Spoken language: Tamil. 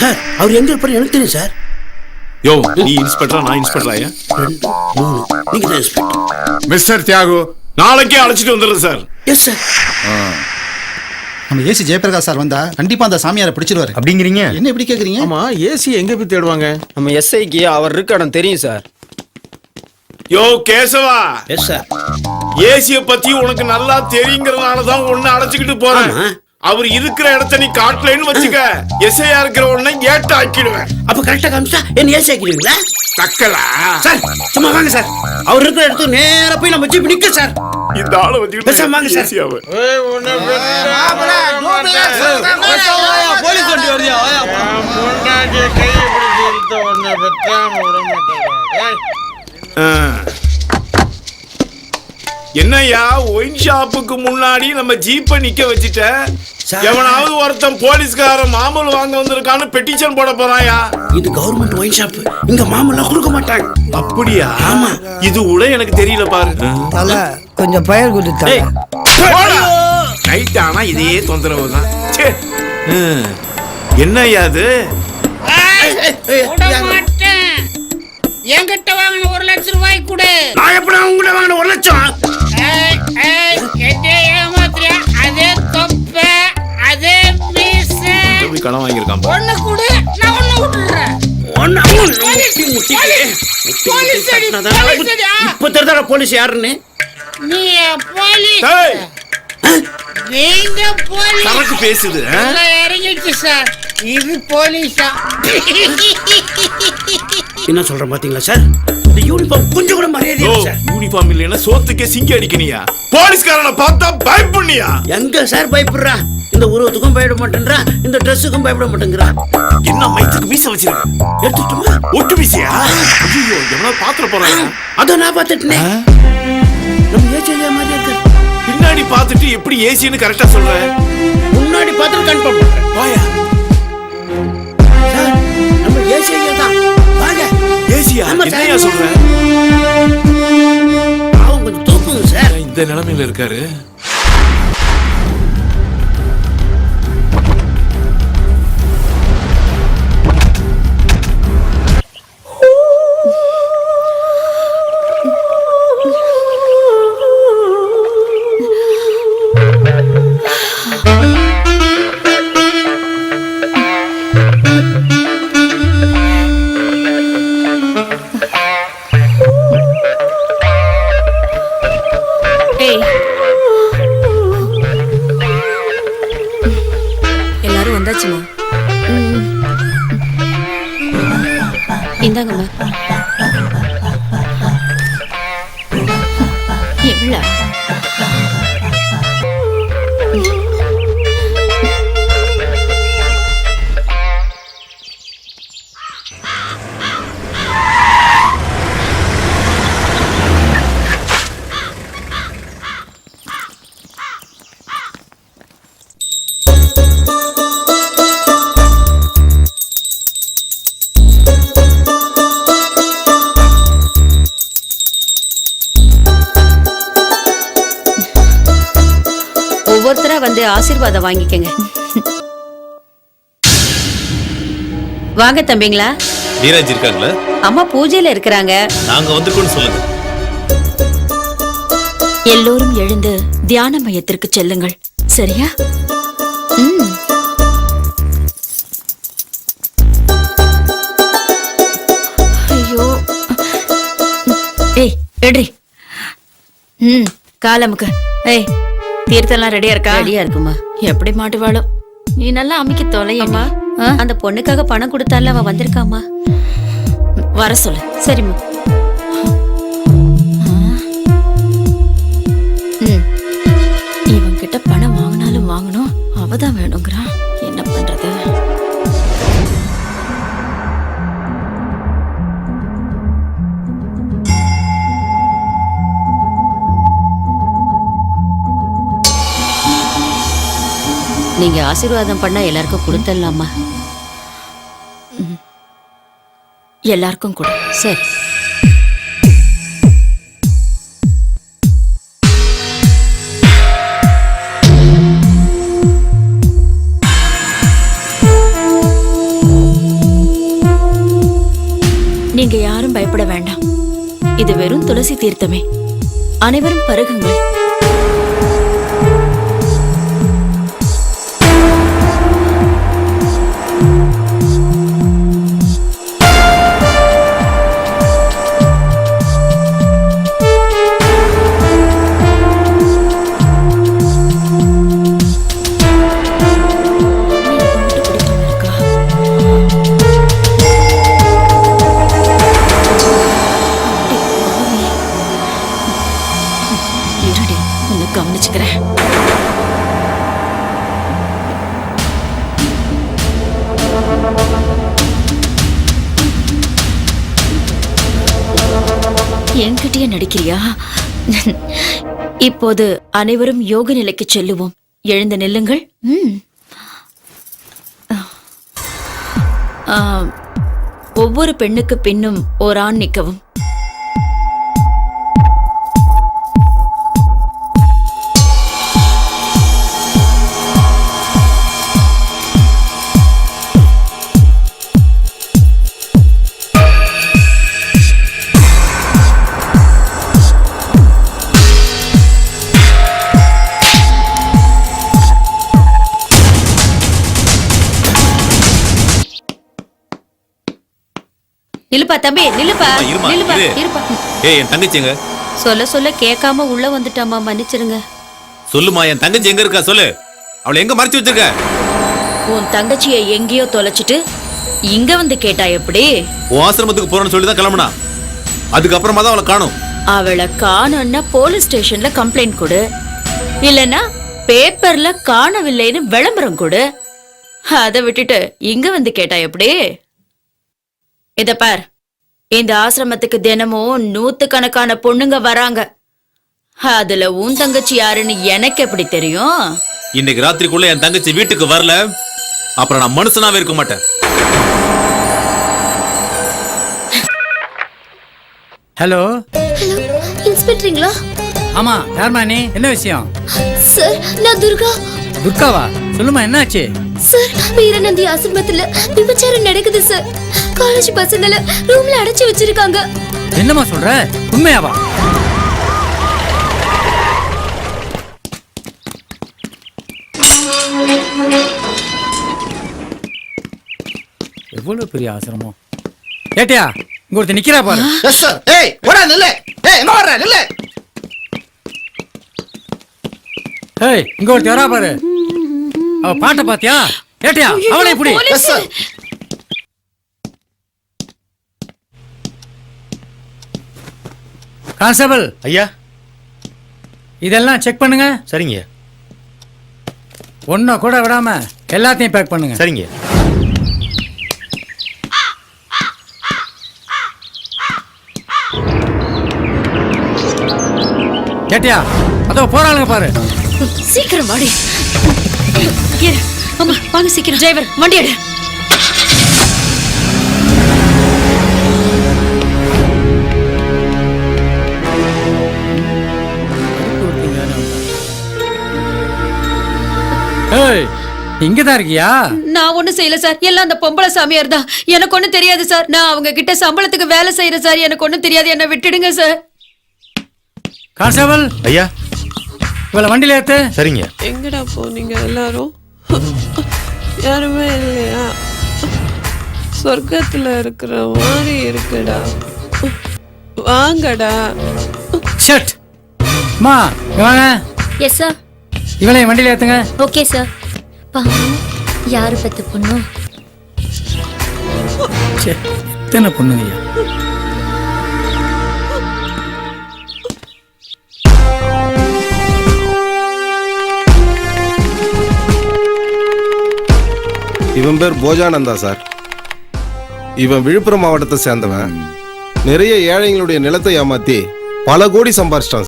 சார் அவர் எங்க இருப்பாரு எனக்கு தெரியும் சார். யோ நீ இன்ஸ்பெக்டரா நான் இன்ஸ்பெக்டராயா நீங்க தான் இன்ஸ்பெக்டர். மிஸ்டர் தியாகு நாளைக்கே அழைச்சிட்டு வந்துடுறேன் சார். எஸ் சார் நம்ம ஏசி ஜெயபிரகாஷ் சார் வந்தா கண்டிப்பா அந்த சாமியாரை பிடிச்சிருவாரு. அப்படிங்கிறீங்க? என்ன இப்படி கேக்குறீங்க? ஆமா ஏசி எங்க போய் தேடுவாங்க? நம்ம எஸ்ஐக்கு அவர் இருக்க இடம் தெரியும் சார். யோ கேசவா. எஸ் சார் ஏசிய பத்தி உனக்கு நல்லா தெரியுங்கிறதுனால தான் உன்னை அழைச்சிக்கிட்டு போறேன். அவர் இருக்கிற இடத்த நீ காட்டலைன்னு வச்சுக்க. எஸ்ஐயா இருக்கிற உடனே ஏட்ட ஆக்கிடுவேன் அப்ப கரெக்டா காமிச்சா என்ன ஏசி ஆக்கிடுவீங்களா? தக்கலா? சார் சும்மா வாங்க சார். அவர் இருக்கிற இடத்துக்கு நேரா போய் நம்ம ஜீப் நிக்க சார். இந்த ஆளை வச்சுக்கிட்டு பேசாம வாங்க சார். ஏசியாவை போலீஸ் வண்டி வருதியா ஆ. என்னய்யா ஒயின் ஷாப்புக்கு முன்னாடி நம்ம ஜீப்பை நிக்க வச்சுட்ட? சார். எவனாவது ஒருத்தன் போலீஸ்காரன் மாமூல் வாங்க வந்திருக்கான்னு பெட்டிஷன் போட போறாயா? இது கவர்மெண்ட் ஒயின் ஷாப் இங்க மாமெல்லாம் கொடுக்க மாட்டாங்க. அப்படியா? ஆமா. இது கூட எனக்கு தெரியல பாரு. தல. கொஞ்சம் பயிர் கொடுத்தா. நைட் ஆனா இதே தொந்தரவு தான். என்னய்யா அது? என்கிட்ட வாங்கின ஒரு லட்சம் ரூபாய் கொடு. நான் எப்படி உங்ககிட்ட வாங்கின ஒரு லட்சம்? முட்டி, போலீஸ் முட்டி அடி, கட்டினதால போலீஸ் அடியா? இப்ப தெரியாத போலீஸ் யாருன்னு? நீ போலீஸ்? நீங்க போலீஸ். சரக்கு பேசுது இறங்கிடுச்சு சார். இது போலீஸா? என்ன சொல்றேன் பாத்தீங்களா சார்? இந்த யூனிஃபார்ம் கொஞ்சம் கூட மரியாதை சார். யூனிஃபார்ம் இல்லைன்னா சோத்துக்கே சிங்கி அடிக்கணியா? போலீஸ்காரனை பார்த்தா பயப்பண்ணியா எங்க சார் பயப்படுறா? இந்த உருவத்துக்கும் பயப்பட மாட்டேன்றா இந்த ட்ரெஸ்ஸுக்கும் பயப்பட மாட்டேங்கிறா. என்ன மைத்துக்கு மீச வச்சிருக்க? எடுத்துட்டுமா ஒட்டு மீசையா? ஐயோ எவனா பாத்திர போறாங்க அத நான் பார்த்துட்டேனே நம்ம ஏஜியா மாதிரி இருக்கு? பின்னாடி பார்த்துட்டு எப்படி ஏசின்னு கரெக்டா சொல்ற? முன்னாடி பார்த்துட்டு கன்ஃபார்ம் பண்றேன். வாயா. நம்ம ஏஜியா தான்? வாங்க. ஏசியா. என்னையா சொல்ற? அவங்க கொஞ்சம் தூக்குங்க சார். இந்த நிலைமையில இருக்காரு? Venga, வந்து ஆசீர்வாதம் வாங்கிக்கங்க. வாங்க தம்பிங்களா. நீராஜ் இருக்காங்களா? அம்மா பூஜையில இருக்கிறாங்க. நாங்க வந்திருக்கோம்னு சொல்லுங்க. எல்லோரும் எழுந்து தியான மையத்திற்கு செல்லுங்கள். சரியா? ம். ஐயோ. ஏய் எடுறி ம் காலமுக்கு. ஏய் தீர்த்தெல்லாம் ரெடியா இருக்கா? ரெடியா இருக்குமா? எப்படி மாட்டுவாளோ நீ நல்லா அமைக்க தொலையம்மா அந்த பொண்ணுக்காக பணம் கொடுத்தால அவ வந்திருக்காமா வர சொல்லு. சரிம்மா. இவன் கிட்ட பணம் வாங்கினாலும் வாங்கணும். அவதான் வேணுங்கிறான் நீங்க ஆசீர்வாதம் பண்ணா எல்லாருக்கும் கொடுத்துடலாமா எல்லாருக்கும் கொடு. சரி. நீங்க யாரும் பயப்பட வேண்டாம். இது வெறும் துளசி தீர்த்தமே. அனைவரும் பருகுங்கள். என்கிட்டயே நடிக்கிறியா? இப்போது அனைவரும் யோக நிலைக்கு செல்லுவோம். எழுந்து நில்லுங்கள். ம். ஒவ்வொரு பெண்ணுக்கு பின்னும் ஓர் ஆண் நிற்கவும். நில்லுப்பா தம்பி நில்லுப்பா நில்லுப்பா இரு. இருப்பா. ஏய் என் தங்கச்சி எங்க சொல்ல சொல்ல கேட்காம உள்ள வந்துட்டாமா மன்னிச்சிருங்க. சொல்லுமா என் தங்கச்சி எங்க இருக்கா சொல்லு. அவளை எங்க மறைச்சு வச்சிருக்க? உன் தங்கச்சியை எங்கேயோ தொலைச்சிட்டு இங்க வந்து கேட்டா எப்படி? உன் ஆசிரமத்துக்கு போறேன்னு சொல்லி தான் கிளம்புனா. அதுக்கப்புறமா தான் அவளை காணும். அவளை காணோன்னா போலீஸ் ஸ்டேஷன்ல கம்ப்ளைண்ட் கொடு. இல்லனா பேப்பர்ல காணவில்லைன்னு விளம்பரம் கொடு. அதை விட்டுட்டு இங்க வந்து கேட்டா எப்படி? இத பார். இந்த ஆசிரமத்துக்கு தினமும் நூத்துக்கணக்கான பொண்ணுங்க வராங்க. அதுல உன் தங்கச்சி யாருன்னு எனக்கு எப்படி தெரியும்? இன்னைக்கு ராத்திரிக்குள்ள என் தங்கச்சி வீட்டுக்கு வரல. அப்புறம் நான் மனுஷனாவே இருக்க மாட்டேன். ஹலோ? ஹலோ இன்ஸ்பெக்டருங்களா? ஆமா யார்மா நீ? என்ன விஷயம்? சார் நான் துர்கா. துர்காவா? சொல்லுமா என்னாச்சு? சார் வீரநந்தி ஆசிரமத்துல விபச்சாரம் நடக்குது சார். காலேஜ் பசங்கள ரூம்ல அடைச்சு வச்சிருக்காங்க. என்னம்மா சொல்ற? உண்மையாவா? எவ்வளவு பெரிய ஆசிரமம்? ஏட்டியா இங்க ஒருத்தர் நிக்கிறா பாரு. எஸ் சார் ஏய் ஓடா நில்லு. ஏய் எங்க வர்ற நில்லு. ஏய் இங்க ஒருத்தர் வரா பாரு. அவ பாட்டை பாத்தியா? ஏட்டியா அவளை இப்படி எஸ் சார் கான்ஸ்டபிள். ஐயா. இதெல்லாம் செக் பண்ணுங்க. சரிங்க. ஒன்னும் கூட விடாம எல்லாத்தையும் பேக் பண்ணுங்க. சரிங்க. ஏட்டியா அதோ போறாளுங்க பாரு. சீக்கிரம் வாடி. இரு. அம்மா வாங்க சீக்கிரம். டிரைவர் வண்டி எடு. இங்கதான் இருக்கியா? நான் ஒண்ணும் செய்யல சார். எல்லாம் அந்த பொம்பளை சாமியார் தான். எனக்கு ஒண்ணும் தெரியாது சார். நான் அவங்க கிட்ட சம்பளத்துக்கு வேலை செய்யறேன் சார். எனக்கு ஒண்ணும் தெரியாது. என்ன விட்டுடுங்க சார். கான்ஸ்டபிள் ஐயா. இவளை வண்டியில ஏத்து. சரிங்க. எங்கடா போனீங்க எல்லாரும்? யாருமே இல்லையா? சொர்க்கத்துல இருக்கிற மாதிரி இருக்குடா. வாங்கடா. ஷட். மா வாங்க. எஸ் சார் இவளையும் வண்டியில ஏத்துங்க. ஓகே சார் பாவம் யாரு பத்து பொண்ணும் ச்சே, எத்தனை பொண்ணுங்க இவன் பேர் போஜானந்தா சார். இவன் விழுப்புரம் மாவட்டத்தை சேர்ந்தவன். நிறைய ஏழைங்களுடைய நிலத்தை ஏமாத்தி பல கோடி சம்பாரிச்சிட்டான்